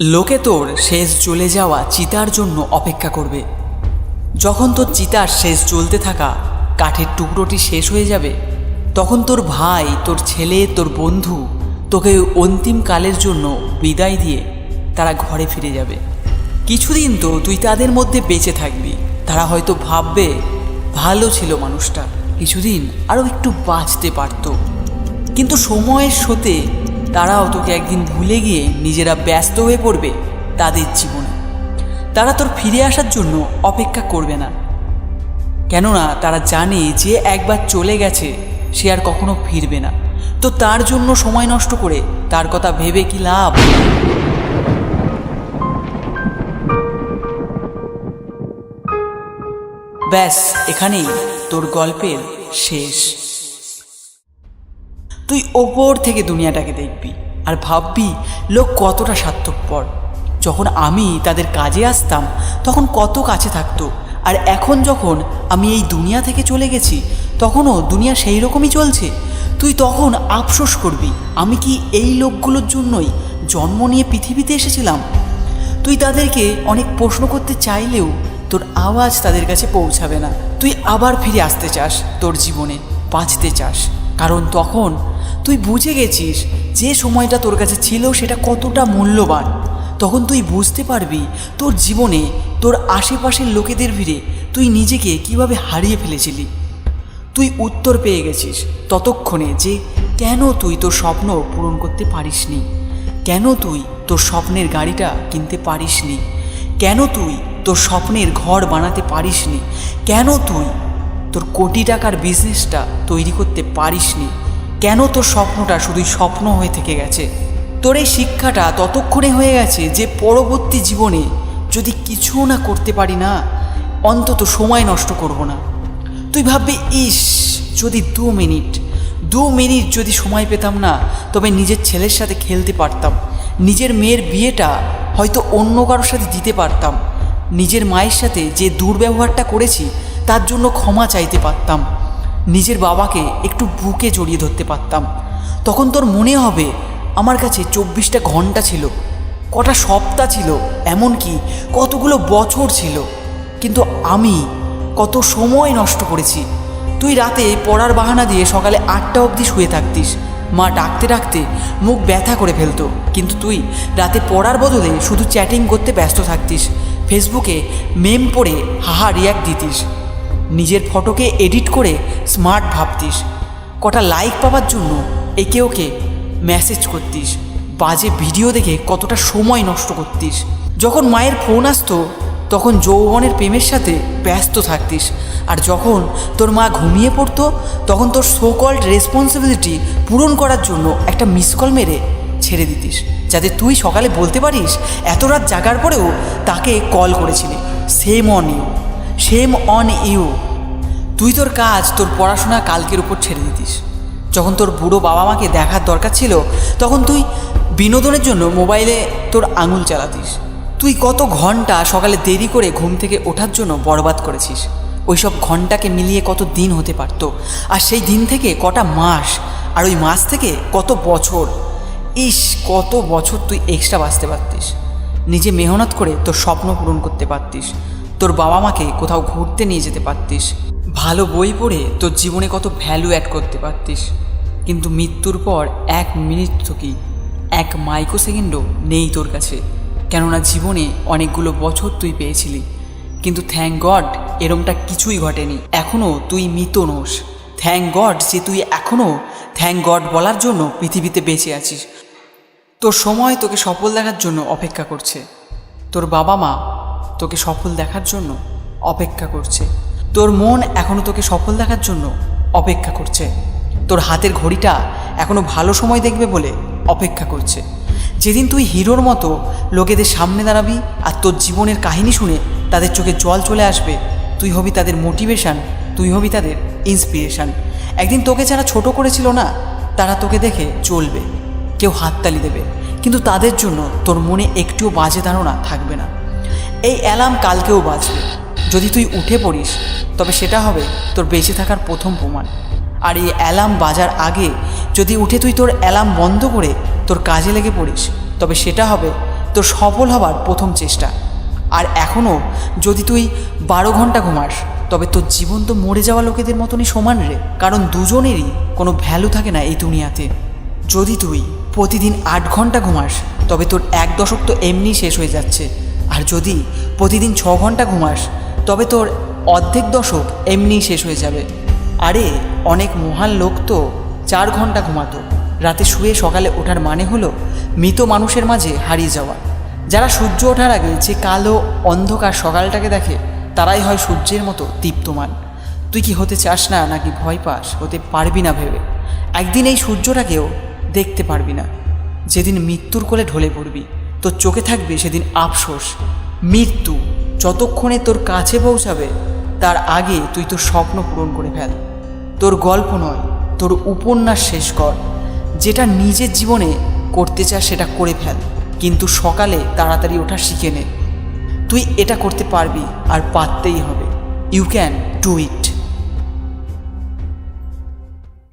লোকে তোর শেষ জ্বলে যাওয়া চিতার জন্য অপেক্ষা করবে। যখন তোর চিতার শেষ জ্বলতে থাকা কাঠের টুকরোটি শেষ হয়ে যাবে, তখন তোর ভাই, তোর ছেলে, তোর বন্ধু তোকে অন্তিম কালের জন্য বিদায় দিয়ে তারা ঘরে ফিরে যাবে। কিছুদিন তো তুই তাদের মধ্যে বেঁচে থাকবি। তারা হয়তো ভাববে, ভালো ছিল মানুষটা। কিছুদিন আরও একটু বাঁচতে পারতো। কিন্তু সময়ের সাথে তারাও তোকে একদিন ভুলে গিয়ে নিজেরা ব্যস্ত হয়ে পড়বে তাদের জীবনে। তারা তোর ফিরে আসার জন্য অপেক্ষা করবে না। কেননা তারা জানে যে একবার চলে গেছে, সে আর কখনো ফিরবে না। তো তার জন্য সময় নষ্ট করে তার কথা ভেবে কি লাভ? ব্যাস, এখানেই তোর গল্পের শেষ। তুই ওপর থেকে দুনিয়াটাকে দেখবি আর ভাববি, লোক কতটা স্বার্থপর। যখন আমি তাদের কাজে আসতাম, তখন কত কাছে থাকতো। আর এখন যখন আমি এই দুনিয়া থেকে চলে গেছি, তখনও দুনিয়া সেই রকমই চলছে। তুই তখন আফসোস করবি, আমি কি এই লোকগুলোর জন্যই জন্ম নিয়ে পৃথিবীতে এসেছিলাম? তুই তাদেরকে অনেক প্রশ্ন করতে চাইলেও তোর আওয়াজ তাদের কাছে পৌঁছাবে না। তুই আবার ফিরে আসতে চাস, তোর জীবনে বাঁচতে চাস। কারণ তখন তুই বুঝে গেছিস যে সময়টা তোর কাছে ছিল সেটা কতটা মূল্যবান। তখন তুই বুঝতে পারবি তোর জীবনে তোর আশেপাশের লোকেদের ভিড়ে তুই নিজেকে কীভাবে হারিয়ে ফেলেছিলি। তুই উত্তর পেয়ে গেছিস ততক্ষণে যে কেন তুই তোর স্বপ্ন পূরণ করতে পারিসনি? কেন তুই তোর স্বপ্নের গাড়িটা কিনতে পারিসনি? কেন তুই তোর স্বপ্নের ঘর বানাতে পারিসনি? কেন তুই তোর কোটি টাকার বিজনেসটা তৈরি করতে পারিসনি? কেন তোর স্বপ্নটা শুধুই স্বপ্ন হয়ে থেকে গেছে? তোর এই শিক্ষাটা ততক্ষণে হয়ে গেছে যে পরবর্তী জীবনে যদি কিছু না করতে পারি না, অন্তত সময় নষ্ট করব না। তুই ভাববি, ইস, যদি দু মিনিট দু মিনিট যদি সময় পেতাম না, তবে নিজের ছেলের সাথে খেলতে পারতাম। নিজের মেয়ের বিয়েটা হয়তো অন্য কারোর সাথে দিতে পারতাম। নিজের মায়ের সাথে যে দুর্ব্যবহারটা করেছি, তার জন্য ক্ষমা চাইতে পারতাম। নিজের বাবাকে একটু বুকে জড়িয়ে ধরতে পারতাম। তখন তোর মনে হবে আমার কাছে চব্বিশটা ঘণ্টা ছিল, কটা সপ্তাহ ছিল, এমনকি কতগুলো বছর ছিল। কিন্তু আমি কত সময় নষ্ট করেছি। তুই রাতে পড়ার বাহানা দিয়ে সকালে আটটা অবধি শুয়ে থাকতিস। মা ডাকতে ডাকতে মুখ ব্যথা করে ফেলতো। কিন্তু তুই রাতে পড়ার বদলে শুধু চ্যাটিং করতে ব্যস্ত থাকতিস। ফেসবুকে মেম পড়ে হাহা রিয়াক্ট দিতিস। নিজের ফটোকে এডিট করে স্মার্ট ভাবতিস। কটা লাইক পাওয়ার জন্য একে ওকে মেসেজ করতিস। বাজে ভিডিও দেখে কতটা সময় নষ্ট করতিস। যখন মায়ের ফোন আসতো, তখন যৌবনের প্রেমের সাথে ব্যস্ত থাকতিস। আর যখন তোর মা ঘুমিয়ে পড়তো, তখন তোর সোকল্ড রেসপন্সিবিলিটি পূরণ করার জন্য একটা মিস কল মেরে ছেড়ে দিতিস, যাতে তুই সকালে বলতে পারিস, এত রাত জাগার পরেও তাকে কল করেছিলি। Shame you shame on you তুই তোর কাজ, তোর পড়াশোনা কালকের উপর ছেড়ে দিতিস। যখন তোর বুড়ো বাবা মাকে দেখার দরকার ছিল, তখন তুই বিনোদনের জন্য মোবাইলে তোর আঙুল চালাতিস। তুই কত ঘণ্টা সকালে দেরি করে ঘুম থেকে ওঠার জন্য বরবাদ করেছিস। ওইসব ঘন্টাকে মিলিয়ে কত দিন হতে পারত। আর সেই দিন থেকে কটা মাস, আর ওই মাস থেকে কত বছর। ইস, কত বছর তুই এক্সট্রা বাঁচতে পারতিস। নিজে মেহনত করে তোর স্বপ্ন পূরণ করতে পারতিস। তোর বাবা মাকে কোথাও ঘুরতে নিয়ে যেতে পারতিস। ভালো বই পড়ে তোর জীবনে কত ভ্যালু অ্যাড করতে পারতিস। কিন্তু মৃত্যুর পর এক মিনিট কি এক মাইক্রো সেকেন্ডও নেই তোর কাছে। কেননা জীবনে অনেকগুলো বছর তুই পেয়েছিলি। কিন্তু থ্যাংক গড এরমটা কিছুই ঘটেনি। এখনও তুই মৃত নোস। থ্যাংক গড যে তুই এখনও থ্যাংক গড বলার জন্য পৃথিবীতে বেঁচে আছিস। তোর সময় তোকে সফল দেখার জন্য অপেক্ষা করছে। তোর বাবা মা তোকে সফল দেখার জন্য অপেক্ষা করছে। তোর মন এখনও তোকে সফল দেখার জন্য অপেক্ষা করছে। তোর হাতের ঘড়িটা এখনও ভালো সময় দেখবে বলে অপেক্ষা করছে। যেদিন তুই হিরোর মতো লোকেদের সামনে দাঁড়াবি আর তোর জীবনের কাহিনী শুনে তাদের চোখে জল চলে আসবে, তুই হবি তাদের মোটিভেশান, তুই হবি তাদের ইন্সপিরেশান একদিন তোকে যারা ছোট করেছিল না, তারা তোকে দেখে চলবে, কেউ হাততালি দেবে। কিন্তু তাদের জন্য তোর মনে একটুও বাজে ধারণা থাকবে না। এই অ্যালার্ম কালকেও বাজবে। যদি তুই উঠে পড়িস, তবে সেটা হবে তোর বেঁচে থাকার প্রথম প্রমাণ। আর এই অ্যালার্ম বাজার আগে, যদি উঠে তুই তোর অ্যালার্ম বন্ধ করে তোর কাজে লেগে পড়িস, তবে সেটা হবে তোর সফল হবার প্রথম চেষ্টা। আর এখনও যদি তুই বারো ঘণ্টা ঘুমাস, তবে তোর জীবন তো মরে যাওয়া লোকেদের মতনই সমান রে। কারণ দুজনেরই কোনো ভ্যালু থাকে না এই দুনিয়াতে। যদি তুই প্রতিদিন আট ঘণ্টা ঘুমাস, তবে তোর এক দশক তো এমনি শেষ হয়ে যাচ্ছে। আর যদি প্রতিদিন ছ ঘণ্টা ঘুমাস তবে তোর অর্ধেক দশক এমনিই শেষ হয়ে যাবে। আরে, অনেক মহান লোক তো চার ঘণ্টা ঘুমাতো। রাতে শুয়ে সকালে ওঠার মানে হলো মৃত মানুষের মাঝে হারিয়ে যাওয়া। যারা সূর্য ওঠার আগে যে কালো অন্ধকার সকালটাকে দেখে, তারাই হয় সূর্যের মতো দীপ্তমান। তুই কি হতে চাস না, নাকি ভয় পাস? হতে পারবি না ভেবে। একদিন এই সূর্যটাকেও দেখতে পারবি না। যেদিন মৃত্যুর কোলে ঢলে পড়বি। তোর চোখে থাকবে সেদিন আফসোস। মৃত্যু, যতক্ষণে তোর কাছে পৌঁছাবে, তার আগে তুই তোর স্বপ্ন পূরণ করে ফেল। তোর গল্প নয়, তোর উপন্যাস শেষ কর। যেটা নিজের জীবনে করতে চাস সেটা করে ফেল। কিন্তু সকালে তাড়াতাড়ি ওঠা শিখে নে। তুই এটা করতে পারবি আর পারতেই হবে। You can do it